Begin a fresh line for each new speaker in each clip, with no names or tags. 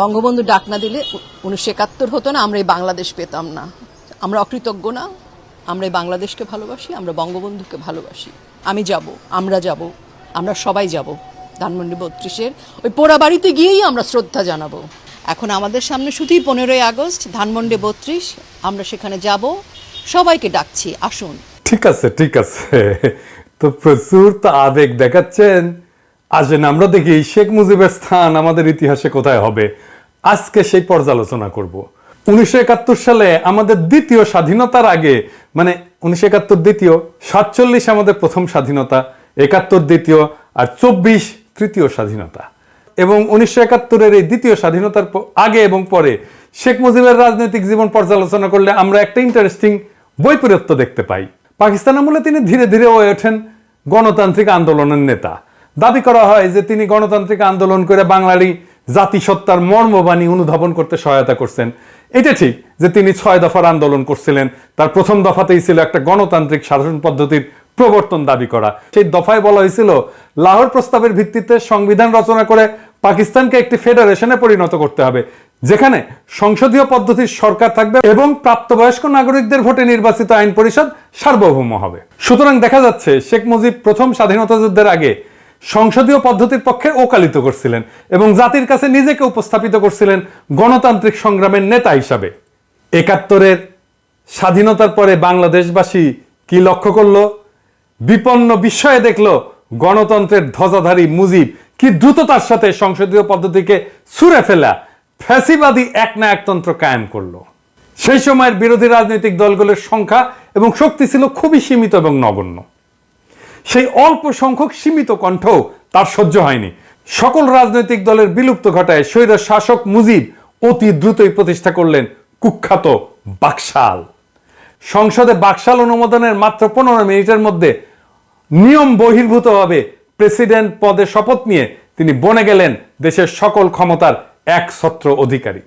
বঙ্গবন্ধু ডাক না দিলে উনিশশো একাত্তর হতো না, আমরা এই বাংলাদেশ পেতাম না। আমরা অকৃতজ্ঞ না, আমরা এই বাংলাদেশকে ভালোবাসি, আমরা বঙ্গবন্ধুকে ভালোবাসি। আমি যাব, আমরা যাব, আমরা সবাই যাব। ধানমন্ডি বত্রিশের ওই পোড়া বাড়িতে গিয়েই আমরা শ্রদ্ধা জানাব। এখন আমাদের সামনে শুধুই পনেরোই আগস্ট, ধানমন্ডি বত্রিশ, আমরা সেখানে যাব। সবাইকে ডাকছি, আসুন।
ঠিক আছে ঠিক আছে। তো প্রচুর তো আবেগ দেখাচ্ছেন। আসেন, আমরা দেখি শেখ মুজিবের স্থান আমাদের ইতিহাসে কোথায় হবে? আজকে সেই পর্যালোচনা করব। উনিশশো একাত্তর সালে আমাদের দ্বিতীয় স্বাধীনতার আগে মানে উনিশশো একাত্তর দ্বিতীয়, সাতচল্লিশ আমাদের প্রথম স্বাধীনতা, একাত্তর দ্বিতীয় আর চব্বিশ তৃতীয় স্বাধীনতা। এবং উনিশশো একাত্তরের এই দ্বিতীয় স্বাধীনতার আগে এবং পরে শেখ মুজিবের রাজনৈতিক জীবন পর্যালোচনা করলে আমরা একটা ইন্টারেস্টিং বৈপরীত্য দেখতে পাই। পাকিস্তান আমলে তিনি ধীরে ধীরে হয়ে ওঠেন গণতান্ত্রিক আন্দোলনের নেতা। দাবি করা হয় যে তিনি গণতান্ত্রিক আন্দোলন করে বাঙালি জাতিসত্তার মর্মবাণী অনুধাবন করতে সহায়তা করছেন। এটা ঠিক যে তিনি ছয় দফার আন্দোলন করছিলেন। তার প্রথম দফাতেই ছিল একটা গণতান্ত্রিক শাসন পদ্ধতির প্রবর্তন দাবি করা। সেই দফায় বলা হয়েছিল, লাহোর প্রস্তাবের ভিত্তিতে সংবিধান রচনা করে পাকিস্তানকে একটি ফেডারেশনে পরিণত করতে হবে, যেখানে সংসদীয় পদ্ধতির সরকার থাকবে এবং প্রাপ্তবয়স্ক নাগরিকদের ভোটে নির্বাচিত আইন পরিষদ সার্বভৌম হবে। সুতরাং দেখা যাচ্ছে, শেখ মুজিব প্রথম স্বাধীনতা যুদ্ধের আগে সংসদীয় পদ্ধতির পক্ষে ওকালিত করছিলেন এবং জাতির কাছে নিজেকে উপস্থাপিত করছিলেন গণতান্ত্রিক সংগ্রামের নেতা হিসাবে। একাত্তরের স্বাধীনতার পরে বাংলাদেশবাসী কি লক্ষ্য করল? বিপন্ন বিস্ময়ে দেখল গণতন্ত্রের ধ্বজাধারী মুজিব কি দ্রুততার সাথে সংসদীয় পদ্ধতিকে ছুঁড়ে ফেলা ফ্যাসিবাদী এক না একতন্ত্র কায়েম করল। সেই সময়ের বিরোধী রাজনৈতিক দলগুলোর সংখ্যা এবং শক্তি ছিল খুবই সীমিত এবং নগণ্য। সেই অল্প সংখ্যক সীমিত কণ্ঠ তার সহ্য হয়নি। সকল রাজনৈতিক দলের বিলুপ্ত ঘটায় স্বৈর শাসক মুজিব অতি দ্রুতই প্রতিষ্ঠা করলেন কুখ্যাত বাকশাল। সংসদে বাকশাল অনুমোদনের মাত্র পনেরো মিনিটের মধ্যে নিয়ম বহির্ভূতভাবে প্রেসিডেন্ট পদে শপথ নিয়ে তিনি বনে গেলেন দেশের সকল ক্ষমতার একছত্র অধিকারী।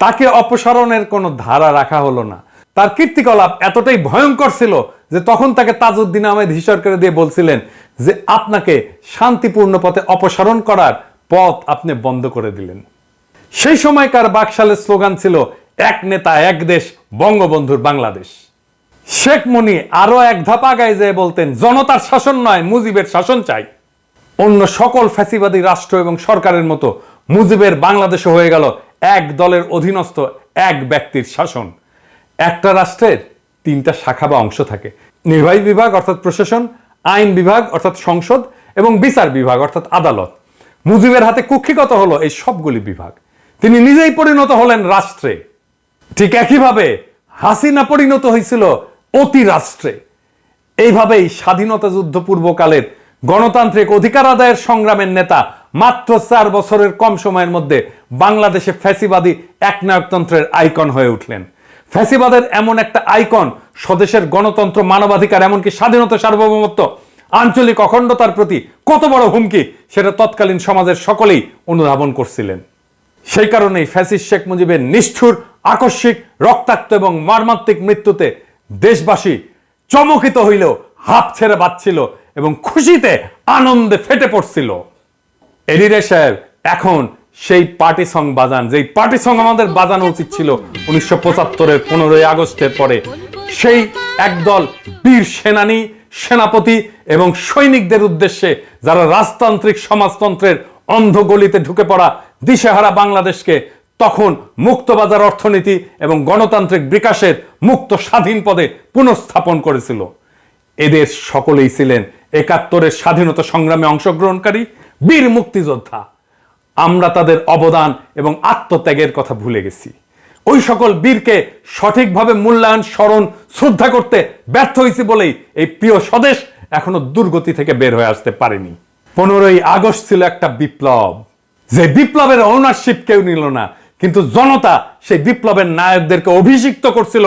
তাকে অপসারণের কোনো ধারা রাখা হলো না। তার কীর্তিকলাপ এতটাই ভয়ঙ্কর ছিল যে তখন তাকে তাজউদ্দিন আহমেদ হিসর করে দিয়ে বলছিলেন যে আপনাকে শান্তিপূর্ণ পথে অপসারণ করার পথ আপনি বন্ধ করে দিলেন। সেই সময়কার বাকশালের স্লোগান ছিল, এক নেতা, এক দেশ, বঙ্গবন্ধুর বাংলাদেশ। শেখ মুনি আরও এক ধাপ আগায় যেয়ে বলতেন, জনতার শাসন নয়, মুজিবের শাসন চাই। অন্য সকল ফ্যাসিবাদী রাষ্ট্র এবং সরকারের মতো মুজিবের বাংলাদেশে হয়ে গেল এক দলের অধীনস্থ এক ব্যক্তির শাসন। একটা রাষ্ট্রের তিনটা শাখা বা অংশ থাকে। নির্বাহী বিভাগ অর্থাৎ প্রশাসন, আইন বিভাগ অর্থাৎ সংসদ এবং বিচার বিভাগ অর্থাৎ আদালত। মুজিবের হাতে কুক্ষিগত হলো এই সবগুলি বিভাগ। তিনি নিজেই পরিণত হলেন রাষ্ট্রে। ঠিক একইভাবে হাসিনা পরিণত হয়েছিল অতি রাষ্ট্রে এইভাবেই স্বাধীনতা যুদ্ধ পূর্বকালের গণতান্ত্রিক অধিকার আদায়ের সংগ্রামের নেতা মাত্র চার বছরের কম সময়ের মধ্যে বাংলাদেশে ফ্যাসিবাদী একনায়কতন্ত্রের আইকন হয়ে উঠলেন। ফ্যাসিবাদের এমন একটা আইকন স্বদেশের গণতন্ত্র, মানবাধিকার, এমনকি স্বাধীনতা, সার্বভৌমত্ব, আঞ্চলিক অখণ্ডতার প্রতি কত বড় হুমকি সেটা তৎকালীন সমাজের সকলেই অনুধাবন করছিলেন। সেই কারণেই ফ্যাসিস্ট শেখ মুজিবের নিষ্ঠুর, আকস্মিক, রক্তাক্ত এবং মর্মান্তিক মৃত্যুতে দেশবাসী চমকিত হইলেও হাফ ছেড়ে বাঁচছিল এবং খুশিতে আনন্দে ফেটে পড়ছিল। এডিরে সাহেব এখন সেই পার্টি সং বাজান, যেই পার্টি সং আমাদের বাজানো উচিত ছিল উনিশশো পঁচাত্তরের পনেরোই আগস্টের পরে। সেই একদল বীর সেনানী, সেনাপতি এবং সৈনিকদের উদ্দেশ্যে যারা রাজতান্ত্রিক সমাজতন্ত্রের অন্ধ গলিতে ঢুকে পড়া দিশেহারা বাংলাদেশকে, তখন মুক্তবাজার অর্থনীতি এবং গণতান্ত্রিক বিকাশের মুক্ত স্বাধীন পদে পুনঃস্থাপন করেছিল। এদের সকলেই ছিলেন একাত্তরের স্বাধীনতা সংগ্রামে অংশগ্রহণকারী বীর মুক্তিযোদ্ধা। আমরা তাদের অবদান এবং আত্মত্যাগের কথা ভুলে গেছি। ওই সকল বীরকে সঠিকভাবে মূল্যায়ন, স্মরণ, শ্রদ্ধা করতে ব্যর্থ হয়েছি বলেই এই প্রিয় স্বদেশ এখনও দুর্গতি থেকে বের হয়ে আসতে পারেনি। পনেরোই আগস্ট ছিল একটা বিপ্লব। যে বিপ্লবের ওনারশিপ কেউ নিল না, কিন্তু জনতা সেই বিপ্লবের নায়কদেরকে অভিষিক্ত করছিল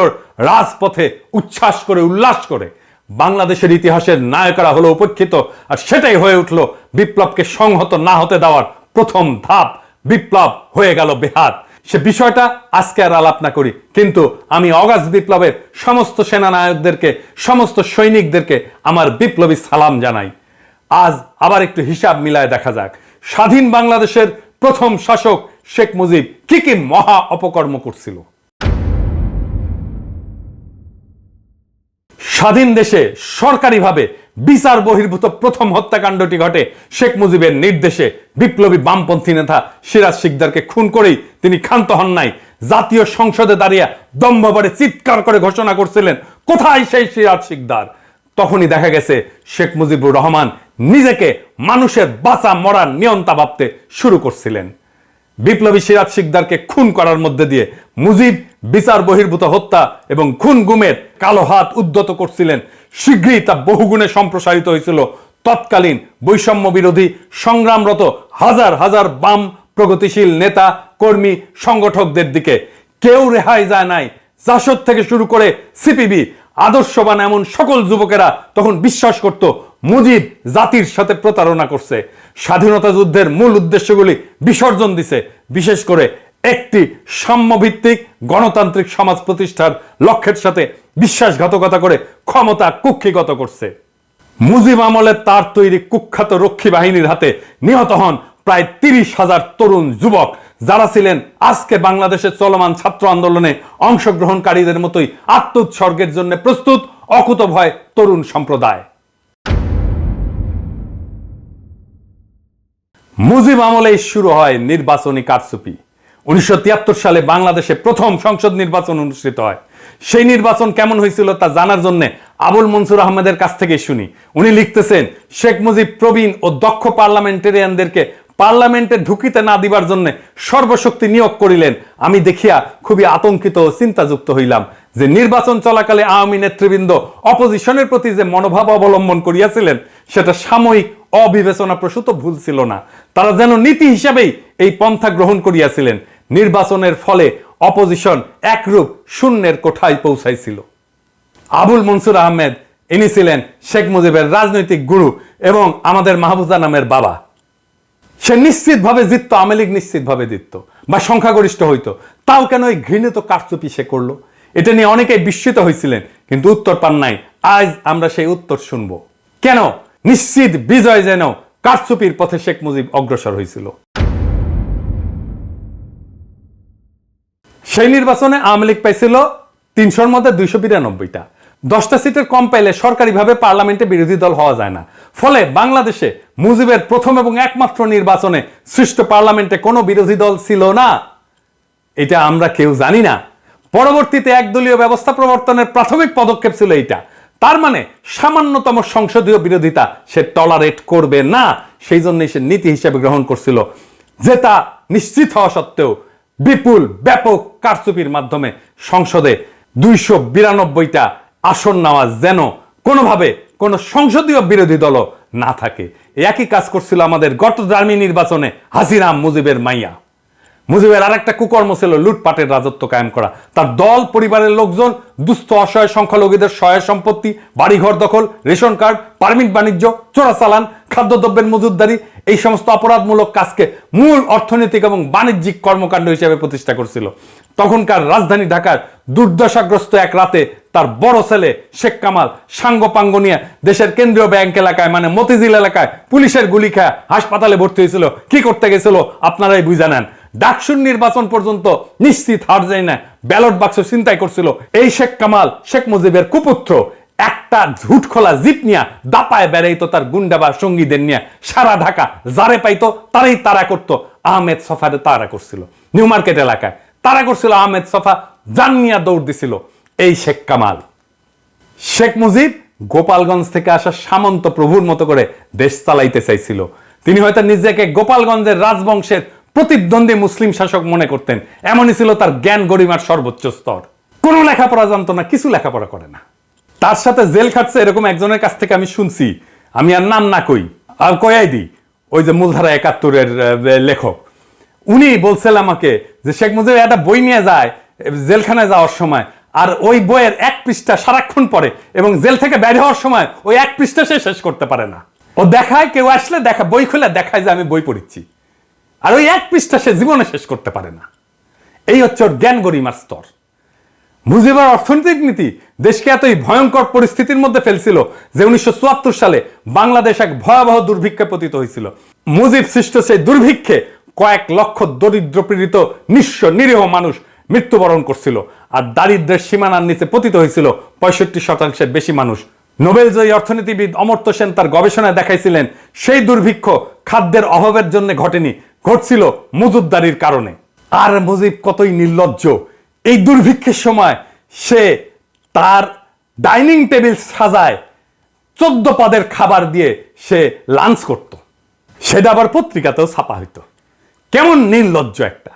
রাজপথে উচ্ছ্বাস করে, উল্লাস করে। বাংলাদেশের ইতিহাসের নায়করা হলো উপেক্ষিত, আর সেটাই হয়ে উঠল বিপ্লবকে সংহত না হতে দেওয়ার প্রথম ধাপ বিপ্লব হয়ে গেল বেহাত সে বিষয়টা আজকে আর আলাপ না করি। কিন্তু আমি অগাস্ট বিপ্লবের সমস্ত সেনানায়কদেরকে, সমস্ত সৈনিকদেরকে আমার বিপ্লবী সালাম জানাই। আজ আবার একটু হিসাব মিলায় দেখা যাক। স্বাধীন বাংলাদেশের প্রথম শাসক শেখ মুজিব কি কি মহা অপকর্ম করছিল? স্বাধীন দেশে সরকারিভাবে বিচার বহির্ভূত প্রথম হত্যাকাণ্ডটি ঘটে শেখ মুজিবের নির্দেশে বিপ্লবী বামপন্থী নেতা সিরাজ শিকদারকে খুন করেই তিনি ক্ষান্ত হন নাই। জাতীয় সংসদে দাঁড়িয়ে দম্ভবারে চিৎকার করে ঘোষণা করছিলেন, কোথায় সেই সিরাজ শিকদার? তখনই দেখা গেছে শেখ মুজিবুর রহমান নিজেকে মানুষের বাঁচা মরার নিয়ন্তা ভাবতে শুরু করছিলেন। বিপ্লবী সিরাজ শিকদারকে খুন করার মধ্যে দিয়ে মুজিব বিচার বহির্ভূত হত্যা এবং খুন গুমের কালো হাত উদ্যত করছিলেন। শীঘ্রই তা বহুগুণে সম্প্রসারিত হয়েছিল। তৎকালীন বৈষম্য বিরোধী সংগ্রামরত হাজার হাজার বাম প্রগতিশীল নেতা, কর্মী, সংগঠকদের দিকে কেউ রেহাই যায় নাই। জাসদ থেকে শুরু করে সিপিবি আদর্শবান এমন সকল যুবকেরা তখন বিশ্বাস করত, মুজিব জাতির সাথে প্রতারণা করছে। স্বাধীনতা যুদ্ধের মূল উদ্দেশ্যগুলি বিসর্জন দিছে। বিশেষ করে একটি সাম্যভিত্তিক গণতান্ত্রিক সমাজ প্রতিষ্ঠার লক্ষ্যের সাথে বিশ্বাসঘাতকতা করে ক্ষমতা কুক্ষিগত করছে। মুজিব আমলে তার তৈরি কুখ্যাত রক্ষী বাহিনীর হাতে নিহত হন প্রায় তিরিশ হাজার তরুণ যুবক। যারা ছিলেন আজকে বাংলাদেশের চলমান ছাত্র আন্দোলনে অংশগ্রহণকারীদের মতোই আত্মোৎসর্গের জন্য প্রস্তুত অকুত ভয় তরুণ সম্প্রদায়। মুজিব আমলেই শুরু হয় নির্বাচনী কারচুপি। উনিশশো সালে বাংলাদেশে প্রথম সংসদ নির্বাচন অনুষ্ঠিত হয়। সেই নির্বাচন কেমন হয়েছিল তা জানার জন্য আবুল মনসুর আহমেদের কাছ থেকে শুনি। উনি লিখতেছেন, শেখ মুজিব প্রবীণ ও দক্ষ পার্লামেন্টেরিয়ানদেরকে পার্লামেন্টে ঢুকিতে না দিবার জন্য সর্বশক্তি নিয়োগ করিলেন। আমি দেখিয়া খুবই আতঙ্কিত ও চিন্তাযুক্ত হইলাম যে নির্বাচন চলাকালে আওয়ামী নেতৃবৃন্দ অপোজিশনের প্রতি যে মনোভাব অবলম্বন করিয়াছিলেন, সেটা সাময়িক অবিবেচনা প্রসূত ভুল ছিল না। তারা যেন নীতি হিসাবেই এই পন্থা গ্রহণ করিয়াছিলেন। নির্বাচনের ফলে অপোজিশন একরূপ শূন্যের কোঠায় পৌঁছাইছিল। আবুল মনসুর আহমেদ, ইনি ছিলেন শেখ মুজিবের রাজনৈতিক গুরু এবং আমাদের মাহবুজা নামের বাবা। সে নিশ্চিতভাবে জিততো, আওয়ামী লীগ নিশ্চিতভাবে জিতত বা সংখ্যাগরিষ্ঠ হইতো। তাও কেন এই ঘৃণিত কারচুপি সে করল? এটা নিয়ে অনেকেই বিস্মিত হয়েছিলেন কিন্তু উত্তর পান নাই। আজ আমরা সেই উত্তর শুনব। কেন? নিশ্চিত বিজয় যেন কারচুপির পথে শেখ মুজিব অগ্রসর হয়েছিল সেই নির্বাচনে আওয়ামী লীগ পাইছিল তিনশোর মধ্যে দুইশো বিরানব্বইটা। দশটা সিটের কম পাইলে সরকারিভাবে পার্লামেন্টে বিরোধী দল হওয়া যায় না। ফলে বাংলাদেশে মুজিবের প্রথম এবং একমাত্র নির্বাচনে সৃষ্ট পার্লামেন্টে কোনো বিরোধী দল ছিল না। এটা আমরা কেউ জানি না। পরবর্তীতে একদলীয় ব্যবস্থা প্রবর্তনের প্রাথমিক পদক্ষেপ ছিল এইটা। তার মানে সামান্যতম সংসদীয় বিরোধিতা সে টলারেট করবে না, সেই জন্যই সে নীতি হিসেবে গ্রহণ করছিল যেটা নিশ্চিত হওয়া সত্ত্বেও বিপুল, ব্যাপক কারচুপির মাধ্যমে সংসদে দুইশো বিরানব্বইটা আসন নেওয়া যেন কোনোভাবে কোনো সংসদীয় বিরোধী দলও না থাকে। একই কাজ করছিল আমাদের গত জার্মি নির্বাচনে হাসিরাম মুজিবের মাইয়া। মুজিবের আর একটা কুকর্ম ছিল লুটপাটের রাজত্ব কায়েম করা। তার দল, পরিবারের লোকজন, দুস্থ, অসহায় সংখ্যালঘুদের সহায় সম্পত্তি, বাড়িঘর দখল, রেশন কার্ড, পারমিট বাণিজ্য, চোরাচালান, খাদ্যদ্রব্যের মজুদদারি এই সমস্ত অপরাধমূলক কাজকে মূল অর্থনৈতিক এবং বাণিজ্যিক কর্মকাণ্ড হিসেবে প্রতিষ্ঠা করছিল। তখনকার রাজধানী ঢাকার দুর্দশাগ্রস্ত এক রাতে তার বড় ছেলে শেখ কামাল সাঙ্গপাঙ্গ নিয়ে দেশের কেন্দ্রীয় ব্যাংক এলাকায় মানে মতিঝিল এলাকায় পুলিশের গুলি খায় হাসপাতালে ভর্তি হয়েছিল। কি করতে গেছিল আপনারাই বুঝে নেন। ডাকসুর নির্বাচন পর্যন্ত নিশ্চিত হার যায় না ব্যালট বাক্স চিন্তাই করছিল এই শেখ কামাল, শেখ মুজিবের কুপুত্র। একটা ঝুট খোলা জিপ নিয়ে দাপায় বেড়াইতো তার গুন্ডা বা সঙ্গীদের নিয়ে। সারা ঢাকা যারে পাইতো, তারাই তারা করতো। আহমেদ সফারে তারা করছিল। নিউ মার্কেট এলাকায় তারা করছিল, আহমেদ সফা জান নিয়ে দৌড় দিছিল। এই শেখ কামাল। শেখ মুজিব গোপালগঞ্জ থেকে আসা সামন্ত প্রভুর মতো করে দেশ চালাইতে চাইছিল। তিনি হয়তো নিজেকে গোপালগঞ্জের রাজবংশের প্রতিদ্বন্দ্বী মুসলিম শাসক মনে করতেন। এমনই ছিল তার জ্ঞান গরিমার সর্বোচ্চ স্তর। কোনো লেখাপড়া জানতো না, কিছু লেখাপড়া করে না। তার সাথে জেল খাটছে এরকম একজনের কাছ থেকে আমি শুনছি। আমি আর নাম না কই। আর কয়াই দিই ওই যে মূলধারা একাত্তরের লেখক। উনি বলছেন আমাকে যে শেখ মুজিব একটা বই নিয়ে যায়, জেলখানায় যাওয়ার সময়। আর ওই বইয়ের এক পৃষ্ঠা সারাক্ষণ পড়ে এবং জেল থেকে বের হওয়ার সময় ওই এক পৃষ্ঠা সে শেষ করতে পারে না। ও দেখায়, কেউ আসলে দেখা, বই খুলে দেখায় যে আমি বই পড়িচ্ছি। আর ওই এক পৃষ্ঠা সে জীবনে শেষ করতে পারে না। এই হচ্ছে ওর জ্ঞান গরিমার স্তর। মুজিবের অর্থনৈতিক নীতি দেশকে এতই ভয়ঙ্কর পরিস্থিতির মধ্যে ফেলছিল যে উনিশশো সালে বাংলাদেশ এক ভয়াবহ দুর্ভিক্ষে পতিত হয়েছিল। মুজিব সৃষ্ট সেই দুর্ভিক্ষে কয়েক লক্ষ দরিদ্র পীড়িত, নিঃস্ব, নিরীহ মানুষ মৃত্যুবরণ করছিল আর দারিদ্রের সীমানার নিচে পতিত হয়েছিল পঁয়ষট্টি শতাংশের বেশি মানুষ। নোবেলজয়ী অর্থনীতিবিদ অমর্ত্য সেন তার গবেষণায় দেখাইছিলেন, সেই দুর্ভিক্ষ খাদ্যের অভাবের জন্য ঘটেনি, ঘটছিল মজুদদারির কারণে। আর মুজিব কতই নির্লজ্জ এই দুর্ভিক্ষের সময় সে তার ডাইনিং টেবিল সাজায়, চোদ্দ পদের খাবার দিয়ে সে লাঞ্চ করত। সেটা আবার পত্রিকাতেও ছাপা হইতো। কেমন নির্লজ্জ একটা।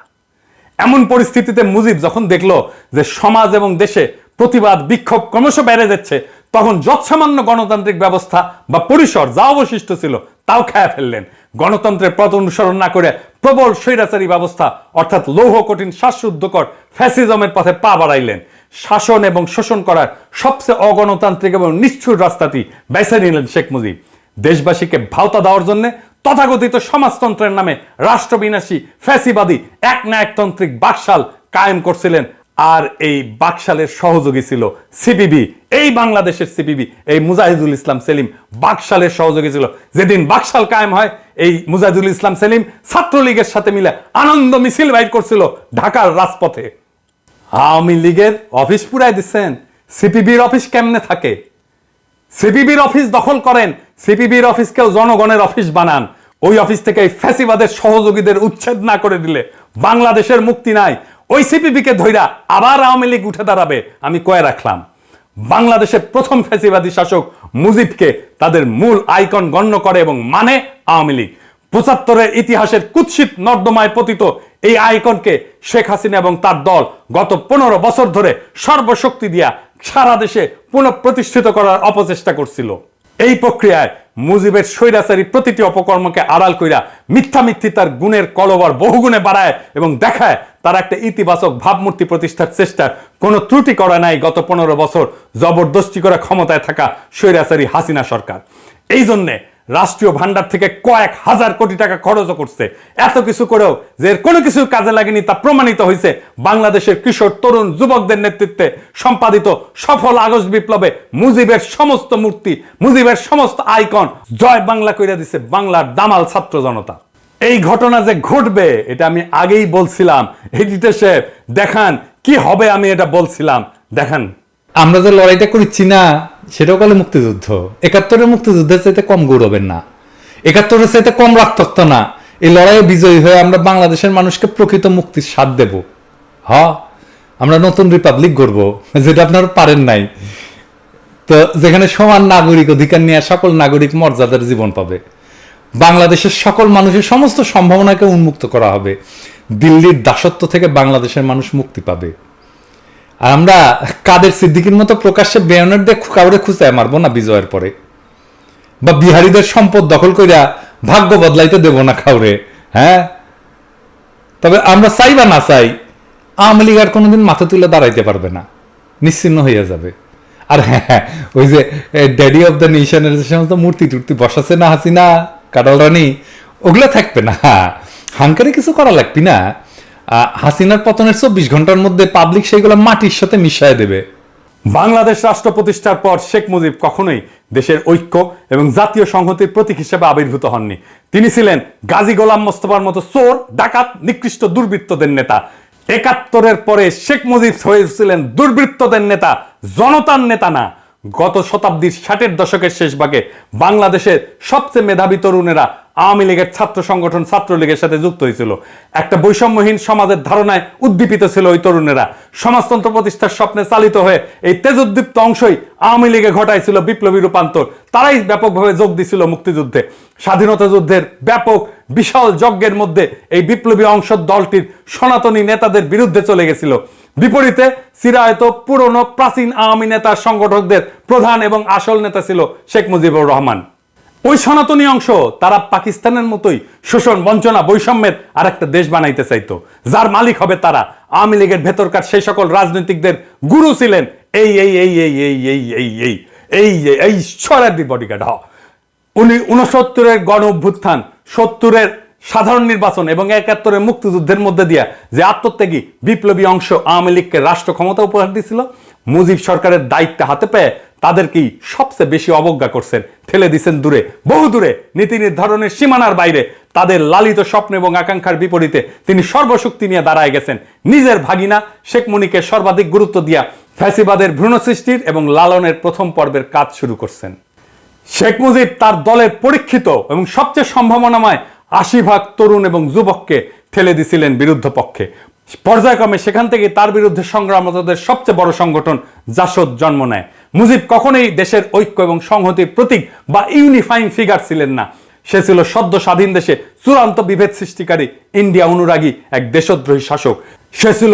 এমন পরিস্থিতিতে মুজিব যখন দেখল যে সমাজ এবং দেশে প্রতিবাদ, বিক্ষোভ ক্রমশ বেড়ে যাচ্ছে তখন যৎসামান্য গণতান্ত্রিক ব্যবস্থা বা পরিসর যা অবশিষ্ট ছিল, তাও খেয়ে ফেললেন। গণতন্ত্রের পথ অনুসরণ না করে প্রবল স্বৈরাচারী ব্যবস্থা, অর্থাৎ লৌহ কঠিন, শ্বাসরুদ্ধকর ফ্যাসিজমের পথে পা বাড়াইলেন। শাসন এবং শোষণ করার সবচেয়ে অগণতান্ত্রিক এবং নিষ্ঠুর রাস্তাটি বেছে নিলেন শেখ মুজিব। দেশবাসীকে ভাওতা দেওয়ার জন্য তথাকথিত সমাজতন্ত্রের নামে রাষ্ট্রবিনাশী, ফ্যাসিবাদী এক নায়কতান্ত্রিক বাকশাল কায়েম করছিলেন আর এই বাকশালের সহযোগী ছিল সিপিবি, এই বাংলাদেশের সিপিবি, এই মুজাহিদুল ইসলাম সেলিম। বাকশালের সহযোগী ছিল। যেদিন বাকশাল কায়েম হয়, এই মুজাহিদুল ইসলাম সেলিম ছাত্রলীগের সাথে মিলে আনন্দ মিছিল বাইর করছিল ঢাকার রাজপথে। আওয়ামী লীগের অফিস পুরাই দিচ্ছেন। সিপিবির অফিস কেমনে থাকে? সিপিবির অফিস দখল করেন। সিপিবির অফিসকেও জনগণের অফিস বানান। ওই অফিস থেকে এই ফ্যাসিবাদের সহযোগীদের উচ্ছেদ না করে দিলে বাংলাদেশের মুক্তি নাই। ওই সিপিবিকে ধইরা আবার আওয়ামী লীগ উঠে দাঁড়াবে, আমি কয়ে রাখলাম। বাংলাদেশের প্রথম ফ্যাসিবাদী শাসক মুজিবকে তাদের মূল আইকন গণ্য করে এবং মানে আওয়ামী লীগ। পঁচাত্তরের ইতিহাসের কুৎসিত নর্দমায় পতিত এই আইকনকে শেখ হাসিনা এবং তার দল গত পনেরো বছর ধরে সর্বশক্তি দিয়া সারা দেশে পুনঃপ্রতিষ্ঠিত করার অপচেষ্টা করছিল। এই প্রক্রিয়ায় মুজিবের স্বৈরাচারী প্রতিটি অপকর্মকে আড়াল কইরা মিথ্যা মিথ্যি তার গুণের কলবর বহুগুণে বাড়ায় এবং দেখায় তার একটা ইতিবাচক ভাবমূর্তি প্রতিষ্ঠার চেষ্টার কোনো ত্রুটি করা নাই গত পনেরো বছর জবরদস্তি করে ক্ষমতায় থাকা স্বৈরাচারী হাসিনা সরকার। এই জন্যে রাষ্ট্রীয় ভান্ডার থেকে কয়েক হাজার কোটি টাকা খরচ করছে। এত কিছু করেও যে কোনো কিছু কাজে লাগেনি তা প্রমাণিত হয়েছে বাংলাদেশের কিশোর, তরুণ যুবকদের নেতৃত্বে সম্পাদিত সফল আগস্ট বিপ্লবে মুজিবের সমস্ত মূর্তি, মুজিবের সমস্ত আইকন জয় বাংলা কইরা দিছে বাংলার দামাল ছাত্র জনতা। এই ঘটনা যে ঘটবে, এটা আমি আগেই বলছিলাম। এডিটর সাহেব, দেখান, কি হবে আমি এটা বলছিলাম। দেখান।
আমরা যে লড়াইটা করছি না, সেটাও কালে মুক্তিযুদ্ধ। একাত্তরের মুক্তিযুদ্ধের চাইতে কম গৌরবের না। একাত্তরের চাইতে কম রক্তাক্ত না। এই লড়াইয়ে বিজয়ী হয়ে আমরা বাংলাদেশের মানুষকে প্রকৃত মুক্তির স্বাদ দেব। হ, আমরা নতুন রিপাবলিক গড়ব, যেটা আপনারা পারেন নাই। তো যেখানে সমান নাগরিক অধিকার নিয়ে সকল নাগরিক মর্যাদার জীবন পাবে। বাংলাদেশের সকল মানুষের সমস্ত সম্ভাবনাকে উন্মুক্ত করা হবে। দিল্লির দাসত্ব থেকে বাংলাদেশের মানুষ মুক্তি পাবে। আর আমরা কাদের সিদ্দিকির মতো প্রকাশ্যে বেয়নের দিয়ে কাউরে খুঁচায় মারবো না বিজয়ের পরে? বা বিহারীদের সম্পদ দখল করিয়া ভাগ্য বদলাইতে দেব না কাউরে হ্যাঁ? তবে আমরা চাই বা না চাই আওয়ামী লীগ আর কোনোদিন মাথা তুলে দাঁড়াইতে পারবে না। নিশ্চিন্ন হইয়া যাবে। আর হ্যাঁ হ্যাঁ, ওই যে ড্যাডি অফ দ্য নেশনের যে সমস্ত মূর্তি টুর্তি বসাচ্ছে না হাসিনা? কাটাল রানী, ওগুলো থাকবে না। হাঙ্কারে কিছু করা লাগবে না। হাসিনার পতনের চব্বিশ ঘণ্টার মধ্যে পাবলিক সেগুলো মাটির সাথে মিশায় দেবে।
বাংলাদেশ রাষ্ট্র প্রতিষ্ঠার পর শেখ মুজিব কখনোই দেশের ঐক্য এবং জাতীয় সংহতির প্রতীক হিসেবে আবির্ভূত হননি। তিনি ছিলেন গাজী গোলাম মোস্তফার মতো চোর, ডাকাত, নিকৃষ্ট দুর্বৃত্তদের নেতা। একাত্তরের পরে শেখ মুজিব হয়েছিলেন দুর্বৃত্তদের নেতা, জনতার নেতা না। গত শতাব্দীর ষাটের দশকের শেষ ভাগে বাংলাদেশের সবচেয়ে মেধাবী তরুণেরা আওয়ামী লীগের ছাত্র সংগঠন ছাত্রলীগের সাথে যুক্ত হয়েছিল। একটা বৈষম্যহীন সমাজের ধারণায় উদ্দীপিত ছিল ওই তরুণেরা। সমাজতন্ত্র প্রতিষ্ঠার স্বপ্নে চালিত হয়ে এই তেজোদ্দীপ্ত অংশই আওয়ামী লীগে ঘটাইছিল বিপ্লবী রূপান্তর। তারাই ব্যাপকভাবে যোগ দিছিল মুক্তিযুদ্ধে। স্বাধীনতা যুদ্ধের ব্যাপক, বিশাল যজ্ঞের মধ্যে এই বিপ্লবী অংশ দলটির সনাতনী নেতাদের বিরুদ্ধে চলে গেছিল। বিপরীতে চিরায়ত পুরনো প্রাচীন আওয়ামী নেতা সংগঠকদের প্রধান এবং আসল নেতা ছিল শেখ মুজিবুর রহমান ওই সনাতনী অংশ তারা পাকিস্তানের মতোই শোষণ বঞ্চনা বৈষম্যের আর একটা দেশ বানাইতে চাইতো যার মালিক হবে তারা আওয়ামী লীগের ভেতরকার সেই সকল রাজনৈতিকদের গুরু ছিলেন এই এই এই এই এই এই এই এই এই এই সরাদি বডিগার্ড হ উনি উনসত্তরের গণ অভ্যুত্থান সত্তরের সাধারণ নির্বাচন এবং একাত্তরের মুক্তিযুদ্ধের মধ্যে দিয়া যে আত্মত্যাগী বিপ্লবী অংশ আওয়ামী লীগকে রাষ্ট্র ক্ষমতা উপহার দিছিল, মুজিব সরকারের দায়িত্ব হাতে পেয়ে তাদেরকেই সবচেয়ে বেশি অবজ্ঞা করছেন। ঠেলে দিছেন দূরে, বহু দূরে, নীতি নির্ধারণের সীমানার বাইরে। তাদের লালিত স্বপ্ন এবং আকাঙ্ক্ষার বিপরীতে তিনি সর্বশক্তি নিয়ে দাঁড়ায় গেছেন। নিজের ভাগিনা শেখ মুনিকে সর্বাধিক গুরুত্ব দিয়া ফ্যাসিবাদের ভ্রূণ সৃষ্টির এবং লালনের প্রথম পর্বের কাজ শুরু করছেন। শেখ মুজিব তার দলের পরীক্ষিত এবং সবচেয়ে সম্ভাবনাময় আশি ভাগ তরুণ এবং যুবককে ঠেলে দিছিলেন বিরুদ্ধ পক্ষে। পর্যায়ক্রমে সেখান থেকে তার বিরুদ্ধে সংগ্রামরতদের সবচেয়ে বড় সংগঠন জাসদ জন্ম নেয়। মুজিব কখনোই দেশের ঐক্য এবং সংহতির প্রতীক বা ইউনিফাইং ফিগার ছিলেন না। সে ছিল সদ্য স্বাধীন দেশে চূড়ান্ত বিভেদ সৃষ্টিকারী ইন্ডিয়া অনুরাগী এক দেশদ্রোহী শাসক। সে ছিল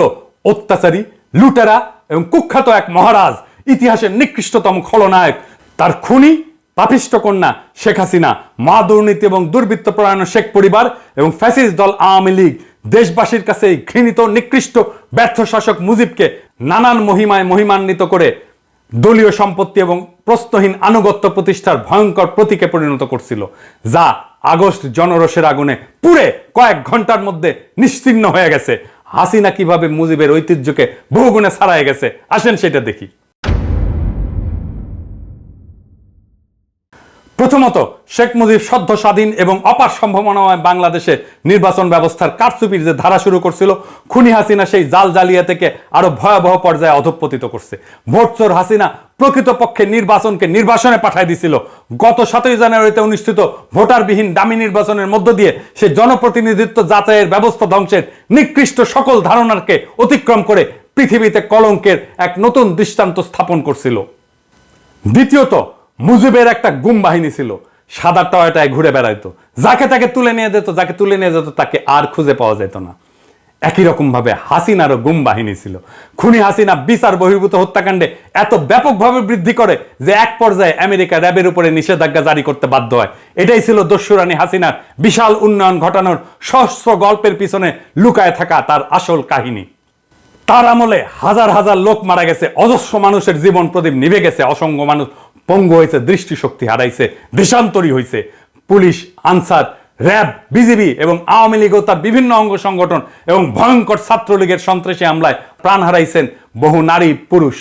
অত্যাচারী, লুটেরা এবং কুখ্যাত এক মহারাজ, ইতিহাসের নিকৃষ্টতম খলনায়ক। তার খুনি পাপিষ্ট কন্যা শেখ হাসিনা, মা দুর্নীতি এবং দুর্বৃত্ত প্রয়াণ শেখ পরিবার এবং ফ্যাসিস্ট দল আওয়ামী লীগ দেশবাসীর কাছে এই ঘৃণিত, নিকৃষ্ট, ব্যর্থ শাসক মুজিবকে নানান মহিমায় মহিমান্বিত করে দলীয় সম্পত্তি এবং প্রশ্নহীন আনুগত্য প্রতিষ্ঠার ভয়ঙ্কর প্রতীকে পরিণত করছিল, যা আগস্ট জনরসের আগুনে পুড়ে কয়েক ঘণ্টার মধ্যে নিশ্চিহ্ন হয়ে গেছে। হাসিনা কীভাবে মুজিবের ঐতিহ্যকে বহুগুণে ছাড়াই গেছে, আসেন সেটা দেখি। প্রথমত, শেখ মুজিব সদ্য স্বাধীন এবং অপার সম্ভাবনাময় বাংলাদেশে নির্বাচন ব্যবস্থার কারচুপির যে ধারা শুরু করছিল, খুনি হাসিনা সেই জাল জালিয়া থেকে আরও ভয়াবহ পর্যায়ে অধঃপতিত করছে। ভোটচোর হাসিনা প্রকৃতপক্ষে নির্বাচনকে নির্বাসনে পাঠায় দিছিল। গত সাতই জানুয়ারিতে অনুষ্ঠিত ভোটারবিহীন দামি নির্বাচনের মধ্য দিয়ে সে জনপ্রতিনিধিত্ব যাচাইয়ের ব্যবস্থা ধ্বংসের নিকৃষ্ট সকল ধারণাকে অতিক্রম করে পৃথিবীতে কলঙ্কের এক নতুন দৃষ্টান্ত স্থাপন করছিল। দ্বিতীয়ত মুজিবের একটা গুম বাহিনী ছিল। সাদা টয়টায় ঘুরে বেড়াইতো। যাকে তাকে তুলে নিয়ে যেত, যাকে তুলে নিয়ে যেত, তাকে আর খুঁজে পাওয়া যেত না। একই রকম ভাবে হাসিনারও গুম বাহিনী ছিল। খুনি হাসিনা বিচার বহির্ভূত হত্যাকাণ্ডে এত ব্যাপকভাবে বৃদ্ধি করে যে এক পর্যায়ে আমেরিকা র্যাবের উপরে নিষেধাজ্ঞা জারি করতে বাধ্য হয়। এটাই ছিল দস্যুরানী হাসিনার বিশাল উন্নয়ন ঘটানোর সহস্র গল্পের পিছনে লুকায় থাকা তার আসল কাহিনী। তার আমলে হাজার হাজার লোক মারা গেছে। অজস্র মানুষের জীবন প্রদীপ নিভে গেছে। অসংখ্য মানুষ পঙ্গু হয়েছে, দৃষ্টিশক্তি হারাইছে, দেশান্তরী হয়েছে পুলিশ, আনসার, র্যাব, বিজিবি এবং আওয়ামী লীগ তার বিভিন্ন অঙ্গ সংগঠন এবং ভয়ঙ্কর ছাত্রলীগের সন্ত্রাসী হামলায় প্রাণ হারাইছেন বহু নারী, পুরুষ।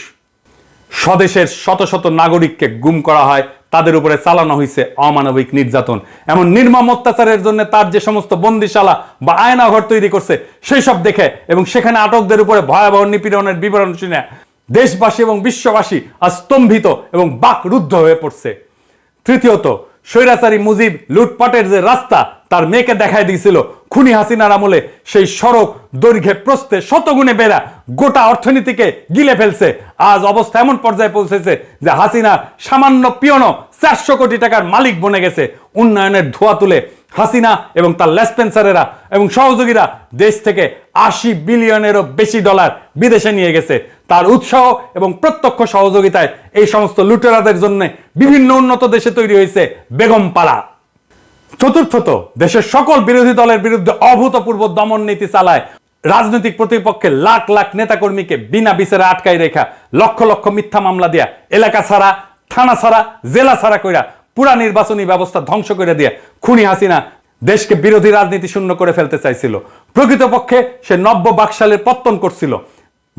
স্বদেশের শত শত নাগরিককে গুম করা হয়, তাদের উপরে চালানো হয়েছে অমানবিক নির্যাতন। এমন নির্মম অত্যাচারের জন্য তার যে সমস্ত বন্দিশালা বা আয়নাঘর তৈরি করছে সেই সব দেখে এবং সেখানে আটকদের উপরে ভয়াবহ নিপীড়নের বিবরণ শুনে দেশবাসী এবং বিশ্ববাসী স্তম্ভিত এবং বাকরুদ্ধ হয়ে পড়ছে। তৃতীয়ত, স্বৈরাচারী মুজিব লুটপাটের যে রাস্তা, তার মেয়েকে দেখায় দিয়েছিল খুনি হাসিনার আমলে। সেই সড়ক দৈর্ঘ্যে প্রস্তে শতগুণে বেড়া গোটা অর্থনীতিকে গিলে ফেলছে। আজ অবস্থা এমন পর্যায়ে পৌঁছেছে যে হাসিনা সামান্য পিয়নো চারশো কোটি টাকার মালিক বনে গেছে। উন্নয়নের ধোয়া তুলে হাসিনা এবং তার লেসপেন্সারেরা এবং সহযোগীরা দেশ থেকে আশি বিলিয়নেরও বেশি ডলার বিদেশে নিয়ে গেছে। তার উৎসাহ এবং প্রত্যক্ষ সহযোগিতায় এই সমস্ত লুটেরাদের জন্য বিভিন্ন উন্নত দেশে তৈরি হয়েছে বেগমপাড়া চতুর্থত, দেশের সকল বিরোধী দলের বিরুদ্ধে অভূতপূর্ব দমন নীতি চালায় রাজনৈতিক প্রতিপক্ষে লাখ লাখ নেতাকর্মীকে বিনা বিচারে আটকাই রেখা লক্ষ লক্ষ মিথ্যা মামলা দিয়া এলাকা ছাড়া, থানা ছাড়া, জেলা ছাড়া কইরা পুরা নির্বাচনী ব্যবস্থা ধ্বংস করে দিয়ে খুনি হাসিনা দেশকে বিরোধী রাজনীতি শূন্য করে ফেলতে চাইছিল। প্রকৃতপক্ষে সে নব্য বাকশালের পত্তন করছিল।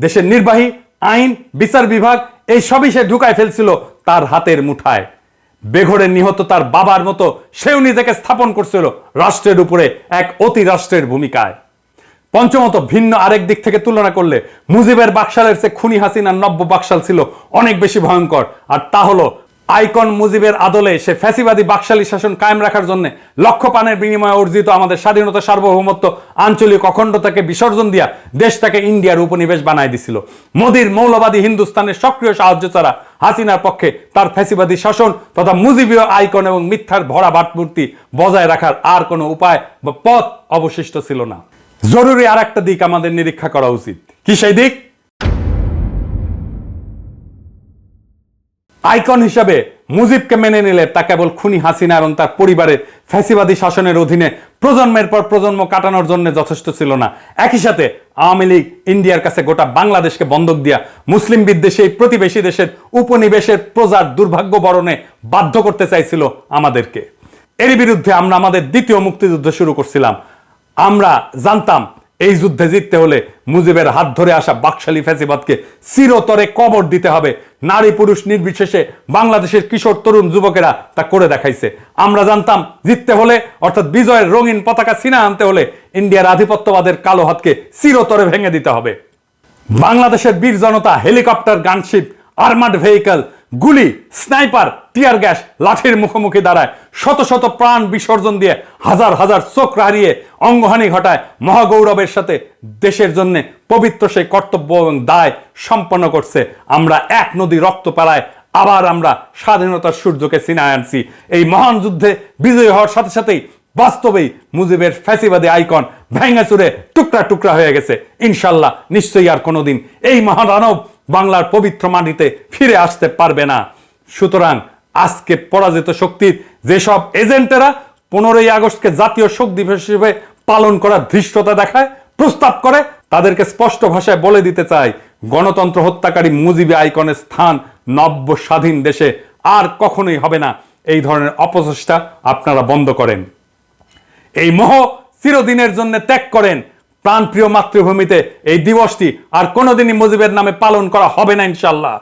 দেশের নির্বাহী, আইন, বিচার বিভাগ, এই সবই সে ঢুকায় ফেলছিল তার হাতের মুঠায়। বেঘরে নিহত তার বাবার মতো সেও নিজেকে স্থাপন করছিল রাষ্ট্রের উপরে এক অতি রাষ্ট্রের ভূমিকায়। পঞ্চমত ভিন্ন আরেক দিক থেকে তুলনা করলে মুজিবের বাকশালের চেয়ে খুনি হাসিনার নব্য বাকশাল ছিল অনেক বেশি ভয়ঙ্কর, আর তা হলো আইকন মুজিবের আদলে সে ফ্যাসিবাদী বাকশালী শাসন কায়েম রাখার জন্য লক্ষ পানের বিনিময়ে অর্জিত আমাদের স্বাধীনতা, সার্বভৌমত্ব, আঞ্চলিক অখণ্ডতাকে বিসর্জন দিয়া দেশটাকে ইন্ডিয়ার উপনিবেশ বানায় দিছিল। মোদির মৌলবাদী হিন্দুস্তানের সক্রিয় সাহায্য ছাড়া হাসিনার পক্ষে তার ফ্যাসিবাদী শাসন তথা মুজিবীয় আইকন এবং মিথ্যার ভরা ভাটমূর্তি বজায় রাখার আর কোনো উপায় বা পথ অবশিষ্ট ছিল না। জরুরি আর একটা দিক আমাদের নিরীক্ষা করা উচিত। কি সেই দিক? আইকন হিসাবে মুজিবকে মেনে নিলে তা কেবল খুনি হাসিনা এবং তার পরিবারের ফ্যাসিবাদী শাসনের অধীনে প্রজন্মের পর প্রজন্ম কাটানোর জন্য যথেষ্ট ছিল না। একই সাথে আওয়ামী লীগ ইন্ডিয়ার কাছে গোটা বাংলাদেশকে বন্ধক দিয়া মুসলিম বিদ্বেষী প্রতিবেশী দেশের উপনিবেশের প্রজার দুর্ভাগ্য বরণে বাধ্য করতে চাইছিল আমাদেরকে। এরই বিরুদ্ধে আমরা আমাদের দ্বিতীয় মুক্তিযুদ্ধ শুরু করছিলাম। আমরা জানতাম এই যুদ্ধে জিততে হলে মুজিবের হাত ধরে আসা বাকশালী ফ্যাসিবাদকে চিরতরে কবর দিতে হবে। নারী পুরুষ নির্বিশেষে বাংলাদেশের কিশোর তরুণ যুবকেরা তা করে দেখাইছে। আমরা জানতাম জিততে হলে, অর্থাৎ বিজয়ের রঙিন পতাকা সিনা আনতে হলে ইন্ডিয়ার আধিপত্যবাদের কালো হাতকে চিরতরে ভেঙে দিতে হবে। বাংলাদেশের বীর জনতা হেলিকপ্টার, গানশিপ, আর্মাড ভেহিকল, গুলি, স্নাইপার টিয়ার গ্যাস লাঠির মুখোমুখি দাঁড়ায়। শত শত প্রাণ বিসর্জন দিয়ে হাজার হাজার চোখ হারিয়ে অঙ্গহানি ঘটায় মহাগৌরবের সাথে দেশের জন্য পবিত্র সেই কর্তব্য এবং দায় সম্পন্ন করছে। আমরা এক নদী রক্ত পাড়ায়, আবার আমরা স্বাধীনতার সূর্যকে সিনায় আনছি। এই মহান যুদ্ধে বিজয়ী হওয়ার সাথে সাথেই বাস্তবেই মুজিবের ফ্যাসিবাদী আইকন ভেঙে চুরে টুকরা টুকরা হয়ে গেছে। ইনশাল্লাহ নিশ্চয়ই আর কোনোদিন এই মহাদানব বাংলার পবিত্র মাটিতে ফিরে আসতে পারবে না। সুতরাং আজকে পরাজিত শক্তির যেসব এজেন্টেরা পনেরোই আগস্টকে জাতীয় শোক দিবস হিসেবে পালন করার ধৃষ্টতা দেখায়, প্রস্তাব করে, তাদেরকে স্পষ্ট ভাষায় বলে দিতে চাই গণতন্ত্র হত্যাকারী মুজিবী আইকনের স্থান নব্য স্বাধীন দেশে আর কখনোই হবে না। এই ধরনের অপচেষ্টা আপনারা বন্ধ করেন। এই মোহ চিরদিনের জন্য ত্যাগ করেন। প্রাণপ্রিয় মাতৃভূমিতে এই দিবসটি আর কোনোদিনই মুজিবের নামে পালন করা হবে না ইনশাল্লাহ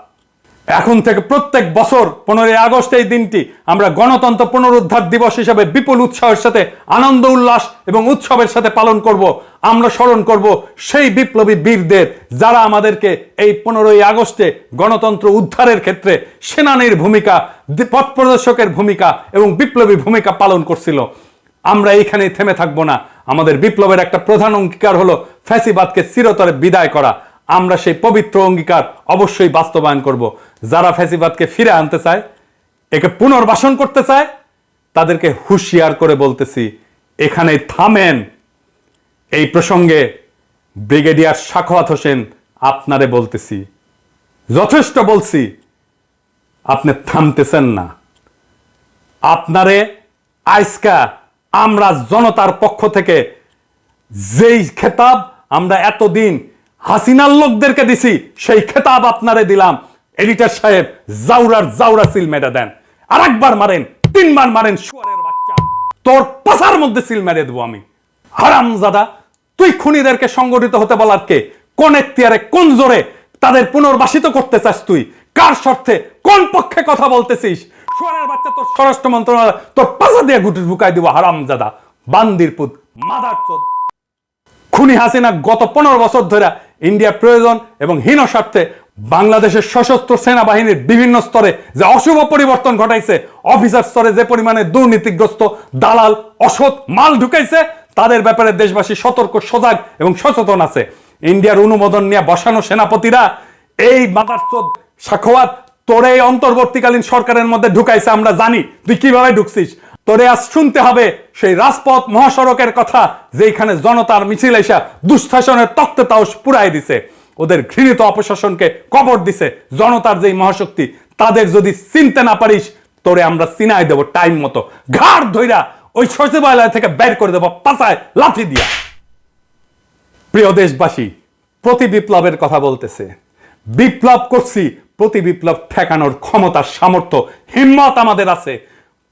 এখন থেকে প্রত্যেক বছর পনেরোই আগস্ট এই দিনটি আমরা গণতন্ত্র পুনরুদ্ধার দিবস হিসেবে বিপুল উৎসাহের সাথে, আনন্দ, উল্লাস এবং উৎসবের সাথে পালন করব, আমরা স্মরণ করব সেই বিপ্লবী বীরদের যারা আমাদেরকে এই পনেরোই আগস্টে গণতন্ত্র উদ্ধারের ক্ষেত্রে সেনানির ভূমিকা পথ প্রদর্শকের ভূমিকা এবং বিপ্লবী ভূমিকা পালন করছিল। আমরা এইখানে থেমে থাকব না। আমাদের বিপ্লবের একটা প্রধান অঙ্গীকার হলো ফ্যাসিবাদকে চিরতরে বিদায় করা। আমরা সেই পবিত্র অঙ্গীকার অবশ্যই বাস্তবায়ন করব। যারা ফ্যাসিবাদকে ফিরে আনতে চায়, একে পুনর্বাসন করতে চায়, তাদেরকে হুঁশিয়ার করে বলতেছি এখানে থামেন। এই প্রসঙ্গে ব্রিগেডিয়ার সাখওয়াত হোসেন আপনারে বলতেছি, যথেষ্ট বলছি, আপনি থামতেছেন না। আপনারে আইসকা আমরা জনতার পক্ষ থেকে যেই খেতাব আমরা এতদিন হাসিনার লোকদেরকে দিছি, সেই খেতাব আপনারে দিলাম। এডিটার সাহেব জাউরার জাউরা সিল মেরে দেন। আর একবার মারেন, তিনবার মারেন, শুয়ারের বাচ্চা। তোর পাশার মধ্যে সিল মেরে দেবো আমি। হারামজাদা, তুই খুনিদেরকে সংগঠিত হতে বলার কে? কোন এখতিয়ারে, কোন জোরে তাদের পুনর্বাসিত করতে চাস তুই? কার স্বার্থে, কোন পক্ষে কথা বলতেছিস? শুয়ারের বাচ্চা তোর স্বরাষ্ট্র মন্ত্রণালয়, তোর পাশা দিয়ে গুটি ঢুকাই দিব হারামজাদা। বান্দির পুত, মাদার চোদ। খুনি হাসিনা গত পনেরো বছর ধরে ইন্ডিয়ার প্রয়োজন এবং হীন স্বার্থে বাংলাদেশের সশস্ত্র সেনাবাহিনীর বিভিন্ন স্তরে যে অশুভ পরিবর্তন ঘটাইছে, অফিসার স্তরে যে পরিমাণে দুর্নীতিগ্রস্ত দালাল, অসৎ মাল ঢুকাইছে, তাদের ব্যাপারে দেশবাসী সতর্ক, সজাগ এবং সচেতন আছে। ইন্ডিয়ার অনুমোদন নিয়ে বসানো সেনাপতিরা এই মাদারচোদ সাখোয়াত, তোরে এই অন্তর্বর্তীকালীন সরকারের মধ্যে ঢুকাইছে, আমরা জানি। তুই কীভাবে ঢুকছিস? তোরে আজ শুনতে হবে সেই রাজপথ মহাসড়কের কথা যেখানে জনতার মিছিল এসা দুঃশাসনের তক্তে তাওস পুরাই দিছে। ওদের ঘৃণিত অপশাসনকে কবর দিছে জনতার যেই মহাশক্তি, তাদের যদি চিনতে না পারিস, তোরে আমরা চিনাই দেব টাইম মতো। ঘাড় ধইরা ওই সচিবালয় থেকে বের করে দেবো পাশায় লাথি দিয়া। প্রিয় দেশবাসী, প্রতি বিপ্লবের কথা বলতেছে। বিপ্লব করছি, প্রতি বিপ্লব ঠেকানোর ক্ষমতা সামর্থ্য, হিম্মত আমাদের আছে।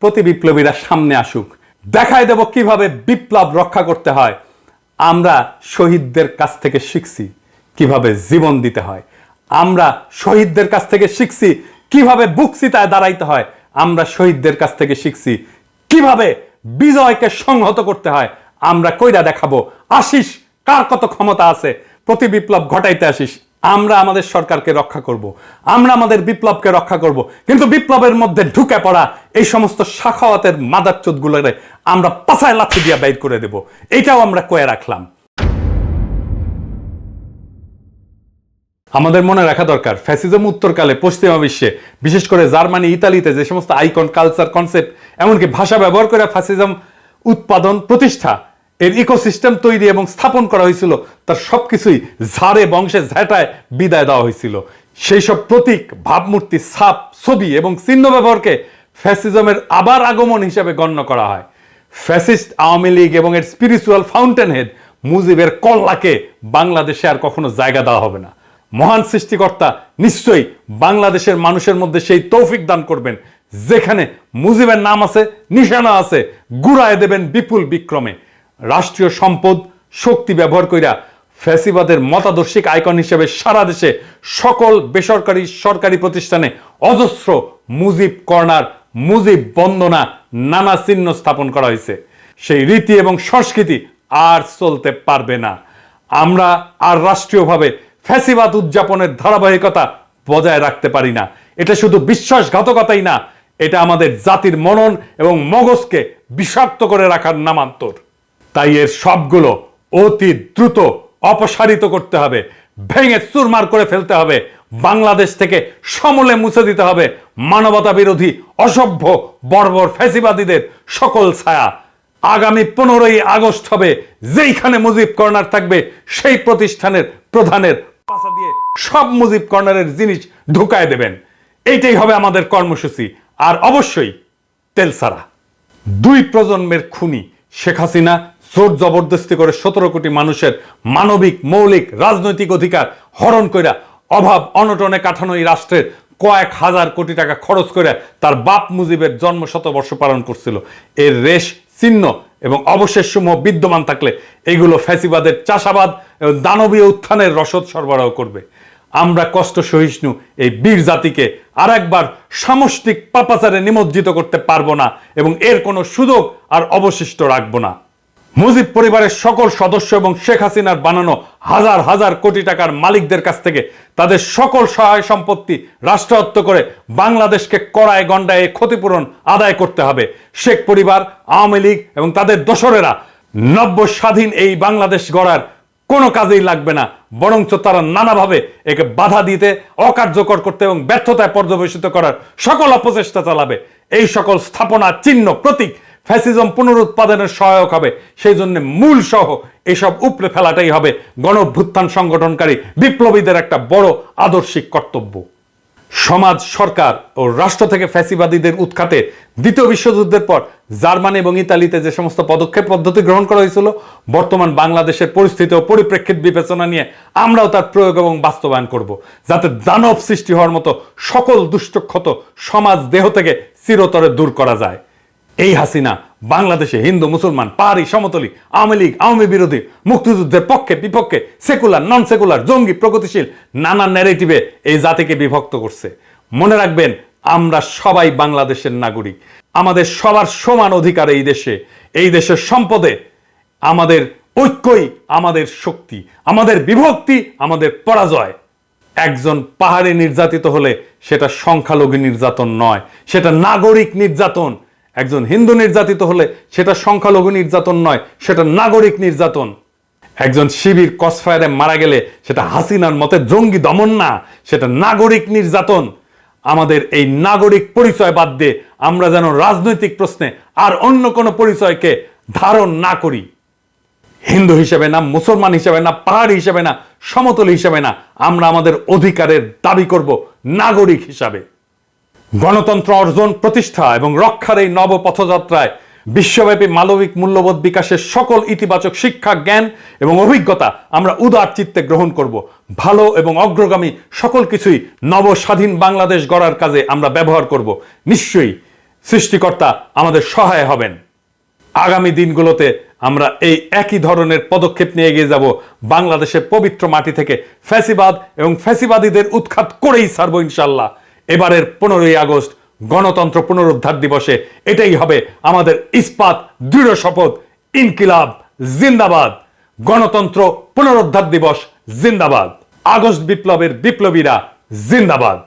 প্রতি বিপ্লবীরা সামনে আসুক। দেখায় দেব কীভাবে বিপ্লব রক্ষা করতে হয়। আমরা শহীদদের কাছ থেকে শিখছি। কীভাবে জীবন দিতে হয়? আমরা শহীদদের কাছ থেকে শিখছি কীভাবে বুকসিতায় দাঁড়াইতে হয়। আমরা শহীদদের কাছ থেকে শিখছি কীভাবে বিজয়কে সংহত করতে হয়। আমরা কইরা দেখাবো আসিস কার কত ক্ষমতা আছে? প্রতি বিপ্লব ঘটাইতে আসিস আমরা আমাদের সরকারকে রক্ষা করব। আমরা আমাদের বিপ্লবকে রক্ষা করব। কিন্তু বিপ্লবের মধ্যে ঢুকে পড়া এই সমস্ত শাখাওয়াতের মাদার গুলোরে আমরা পাশায় লাথি দিয়া বাইর করে দেব। এটাও আমরা কয়ে রাখলাম। আমাদের মনে রাখা দরকার। ফ্যাসিজম উত্তরকালে পশ্চিমা বিশ্বে, বিশেষ করে জার্মানি, ইতালিতে যে সমস্ত আইকন, কালচার, কনসেপ্ট, এমনকি ভাষা ব্যবহার করে ফ্যাসিজম উৎপাদন প্রতিষ্ঠা, এর ইকোসিস্টেম তৈরি এবং স্থাপন করা হয়েছিল, তার সবকিছুই ঝাড়ে, বংশে ঝেঁটায় বিদায় দেওয়া হয়েছিল। সেই সব প্রতীক, ভাবমূর্তি, ছাপ, ছবি এবং চিহ্ন ব্যবহারকে ফ্যাসিজমের আবার আগমন হিসেবে গণ্য করা হয়। ফ্যাসিস্ট আওয়ামী লীগ এবং এর স্পিরিচুয়াল ফাউন্টেন হেড মুজিবের কল্লাকে বাংলাদেশে আর কখনো জায়গা দেওয়া হবে না। মহান সৃষ্টিকর্তা নিশ্চয়ই বাংলাদেশের মানুষের মধ্যে সেই তৌফিক দান করবেন। যেখানে মুজিবের নাম আছে, নিশানা আছে, গুড়ায় দেবেন বিপুল বিক্রমে। রাষ্ট্রীয় সম্পদ, শক্তি ব্যবহার কইরা ফ্যাসিবাদের মতাদর্শিক আইকন হিসেবে সারা দেশে সকল বেসরকারি সরকারি প্রতিষ্ঠানে অজস্র মুজিব কর্নার, মুজিব বন্দনা নানা চিহ্ন স্থাপন করা হয়েছে। সেই রীতি এবং সংস্কৃতি আর চলতে পারবে না। আমরা আর রাষ্ট্রীয়ভাবে ফ্যাসিবাদ উদযাপনের ধারাবাহিকতা বজায় রাখতে পারি না। এটা শুধু বিশ্বাসঘাতকতাই না, এটা আমাদের জাতির মনন এবং মগজকে বিষাক্ত করে রাখার নামান্তর। তাই এর সবগুলো অতি দ্রুত অপসারিত করতে হবে, ভেঙে চুরমার করে ফেলতে হবে, বাংলাদেশ থেকে সমূলে মুছে দিতে হবে মানবতা বিরোধী অসভ্য, বর্বর ফ্যাসিবাদীদের সকল ছায়া। আগামী পনেরোই আগস্ট হবে, যেইখানে মুজিব কর্নার থাকবে, সেই প্রতিষ্ঠানের প্রধানের পাশা দিয়ে সব মুজিব কর্নারের জিনিস ঢুকায় দেবেন। এইটাই হবে আমাদের কর্মসূচি। আর অবশ্যই তেল সারা দুই প্রজন্মের খুনি শেখ হাসিনা জোর জবরদস্তি করে সতেরো কোটি মানুষের মানবিক, মৌলিক, রাজনৈতিক অধিকার হরণ কইরা অভাব, অনটনে কাঠানো এই রাষ্ট্রের কয়েক হাজার কোটি টাকা খরচ করে তার বাপ মুজিবের জন্ম শতবর্ষ পালন করছিল। এর রেশ চিহ্ন এবং অবশেষ সমূহ বিদ্যমান থাকলে এগুলো ফ্যাসিবাদের চাষাবাদ এবং দানবীয় উত্থানের রসদ সরবরাহ করবে। আমরা কষ্ট সহিষ্ণু এই বীর জাতিকে আর একবার সামষ্টিক পাপাচারে নিমজ্জিত করতে পারব না এবং এর কোনো সুযোগ আর অবশিষ্ট রাখব না। মুজিব পরিবারের সকল সদস্য এবং শেখ হাসিনার বানানো হাজার হাজার কোটি টাকার মালিকদের কাছ থেকে তাদের সকল সহায় সম্পত্তি রাষ্ট্রায়ত্ত করে বাংলাদেশকে কড়ায় গন্ডায় ক্ষতিপূরণ আদায় করতে হবে। শেখ পরিবার, আওয়ামী লীগ এবং তাদের দোসরেরা নব্য স্বাধীন এই বাংলাদেশ গড়ার কোনো কাজেই লাগবে না, বরঞ্চ তারা নানাভাবে একে বাধা দিতে, অকার্যকর করতে এবং ব্যর্থতায় পর্যবেসিত করার সকল অপচেষ্টা চালাবে। এই সকল স্থাপনা, চিহ্ন, প্রতীক ফ্যাসিজম পুনরুৎপাদনের সহায়ক হবে। সেই জন্য মূল সহ এসব উপড়ে ফেলাটাই হবে গণভ্যুত্থান সংগঠনকারী বিপ্লবীদের একটা বড় আদর্শিক কর্তব্য। সমাজ সরকার ও রাষ্ট্র থেকে ফ্যাসিবাদীদের উৎখাতে দ্বিতীয় বিশ্বযুদ্ধের পর জার্মানি এবং ইতালিতে যে সমস্ত পদক্ষেপ পদ্ধতি গ্রহণ করা হয়েছিল, বর্তমান বাংলাদেশের পরিস্থিতি ও পরিপ্রেক্ষিত বিবেচনা নিয়ে আমরাও তার প্রয়োগ এবং বাস্তবায়ন করব, যাতে দানব সৃষ্টি হওয়ার মতো সকল দুষ্টক্ষত সমাজ দেহ থেকে চিরতরে দূর করা যায়। এই হাসিনা বাংলাদেশে হিন্দু, মুসলমান পাহাড়ি সমতলী, আওয়ামী লীগ, আওয়ামী বিরোধী, মুক্তিযুদ্ধের পক্ষে, বিপক্ষে, সেকুলার নন সেকুলার জঙ্গি, প্রগতিশীল, নানা ন্যারেটিভে এই জাতিকে বিভক্ত করছে। মনে রাখবেন, আমরা সবাই বাংলাদেশের নাগরিক। আমাদের সবার সমান অধিকার এই দেশে। এই দেশের সম্পদে আমাদের ঐক্যই আমাদের শক্তি, আমাদের বিভক্তি, আমাদের পরাজয়। একজন পাহাড়ে নির্যাতিত হলে সেটা সংখ্যালঘু নির্যাতন নয়, সেটা নাগরিক নির্যাতন। একজন হিন্দু নির্যাতিত হলে সেটা সংখ্যালঘু নির্যাতন নয়, সেটা নাগরিক নির্যাতন। একজন শিবির কসফায়ারে মারা গেলে সেটা হাসিনার মতে জঙ্গি দমন না, সেটা নাগরিক নির্যাতন। আমাদের এই নাগরিক পরিচয় বাদ দিয়ে আমরা যেন রাজনৈতিক প্রশ্নে আর অন্য কোনো পরিচয়কে ধারণ না করি। হিন্দু হিসেবে না, মুসলমান হিসেবে না, পাহাড়ি হিসেবে না, সমতল হিসেবে না, আমরা আমাদের অধিকারের দাবি করব নাগরিক হিসাবে। গণতন্ত্র অর্জন, প্রতিষ্ঠা এবং রক্ষার এই নব পথযাত্রায় বিশ্বব্যাপী মানবিক মূল্যবোধ বিকাশের সকল ইতিবাচক শিক্ষা, জ্ঞান এবং অভিজ্ঞতা আমরা উদার চিত্তে গ্রহণ করব। ভালো এবং অগ্রগামী সকল কিছুই নব স্বাধীন বাংলাদেশ গড়ার কাজে আমরা ব্যবহার করব। নিশ্চয়ই সৃষ্টিকর্তা আমাদের সহায় হবেন। আগামী দিনগুলোতে আমরা এই একই ধরনের পদক্ষেপ নিয়ে এগিয়ে যাব। বাংলাদেশের পবিত্র মাটি থেকে ফ্যাসিবাদ এবং ফ্যাসিবাদীদের উৎখাত করেই ছাড়বো ইনশাল্লাহ এবারের পনেরোই আগস্ট গণতন্ত্র পুনরুদ্ধার দিবসে এটাই হবে আমাদের ইস্পাত, দৃঢ় শপথ, ইনকিলাব, জিন্দাবাদ। গণতন্ত্র পুনরুদ্ধার দিবস, জিন্দাবাদ। আগস্ট বিপ্লবের বিপ্লবীরা, জিন্দাবাদ।